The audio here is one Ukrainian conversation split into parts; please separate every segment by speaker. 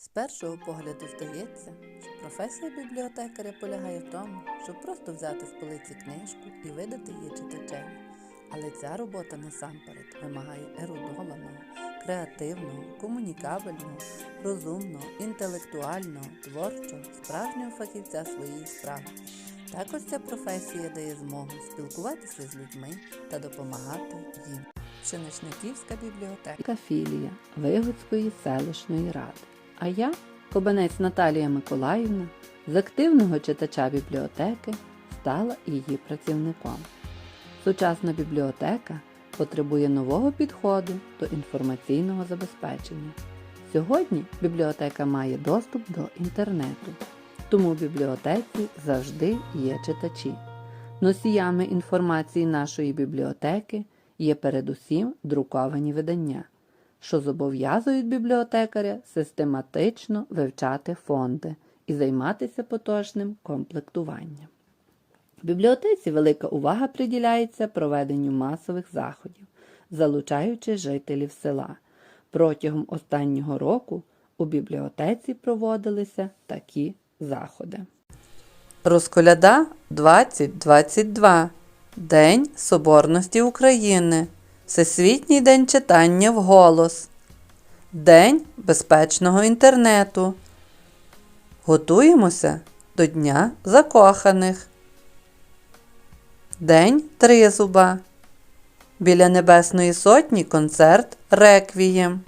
Speaker 1: З першого погляду здається, що професія бібліотекаря полягає в тому, щоб просто взяти з полиці книжку і видати її читачеві. Але ця робота насамперед вимагає ерудованого, креативного, комунікабельного, розумного, інтелектуального, творчого, справжнього фахівця своєї справи. Також ця професія дає змогу спілкуватися з людьми та допомагати їм. Пшеничниківська бібліотека. Філія Вигодської селищної ради. А я, Кобанець Наталія Миколаївна, з активного читача бібліотеки стала її працівником. Сучасна бібліотека потребує нового підходу до інформаційного забезпечення. Сьогодні бібліотека має доступ до інтернету, тому в бібліотеці завжди є читачі. Носіями інформації нашої бібліотеки є передусім друковані видання, що зобов'язують бібліотекаря систематично вивчати фонди і займатися поточним комплектуванням. В бібліотеці велика увага приділяється проведенню масових заходів, залучаючи жителів села. Протягом останнього року у бібліотеці проводилися такі заходи. Розколяда 2022 День Соборності України. Всесвітній день читання вголос. День безпечного інтернету. Готуємося до Дня закоханих. День Тризуба. Біля Небесної Сотні концерт Реквієм.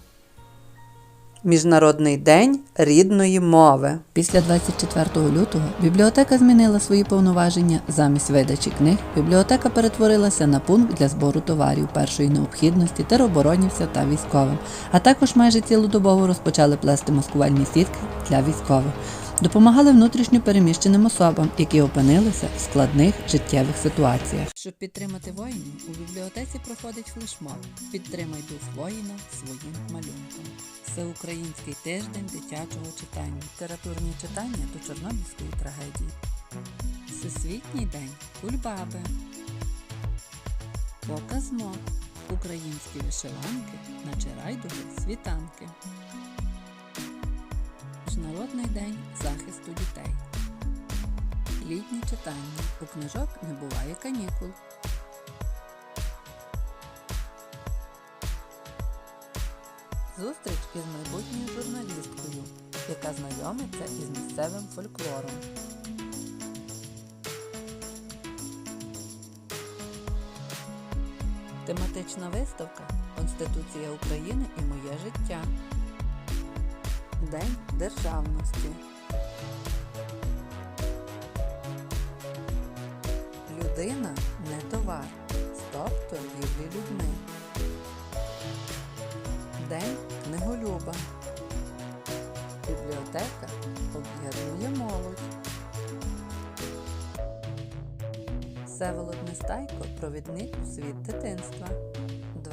Speaker 1: Міжнародний день рідної мови. Після 24 лютого бібліотека змінила свої повноваження. Замість видачі книг бібліотека перетворилася на пункт для збору товарів першої необхідності тероборонівцям та військовим, а також майже цілодобово розпочали плести маскувальні сітки для військових. Допомагали внутрішньо переміщеним особам, які опинилися в складних життєвих ситуаціях. Щоб підтримати воїнів, у бібліотеці проходить флешмоб Підтримай дух воїна своїм малюнком. Всеукраїнський тиждень дитячого читання. Літературні читання до Чорнобильської трагедії. Всесвітній день кульбаби. Показ мод. Українські вишиванки наче райдуги світанки. Міжнародний день захисту дітей. Літні читання. У книжок не буває канікул. Зустріч із майбутньою журналісткою, яка знайомиться із місцевим фольклором. Тематична виставка Конституція України і моє життя. День державності. Людина не товар. Стоп торгівлі людьми. День книголюба. Бібліотека об'єднує молодь. Всеволод Нестайко провідник у світ дитинства.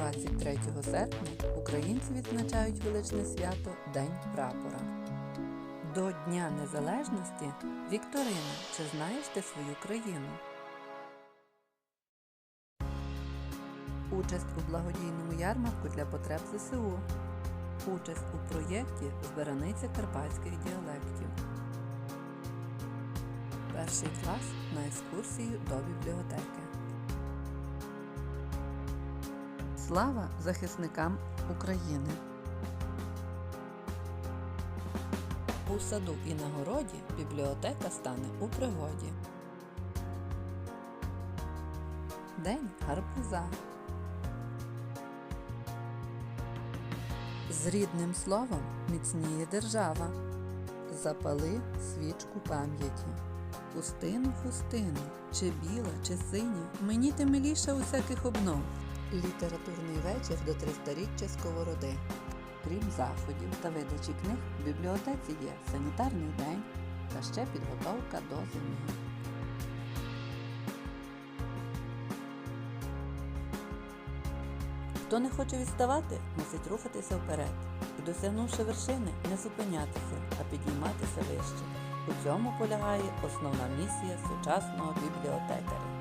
Speaker 1: 23 серпня українці відзначають величне свято День прапора. До Дня Незалежності Вікторина. Чи знаєш ти свою країну? Участь у благодійному ярмарку для потреб ЗСУ. Участь у проєкті Збираниця карпатських діалектів. Перший клас на екскурсію до бібліотеки. Слава захисникам України! У саду і на городі бібліотека стане у пригоді. День гарбуза. З рідним словом міцніє держава. Запали свічку пам'яті. Пустину, хустину, чи біла, чи синя, мені ти миліша усяких обнов. Літературний вечір до 300-річчя Сковороди. Крім заходів та видачі книг, в бібліотеці є санітарний день та ще підготовка до зими. Хто не хоче відставати, мусить рухатися вперед і, досягнувши вершини, не зупинятися, а підійматися вище. У цьому полягає основна місія сучасного бібліотекаря.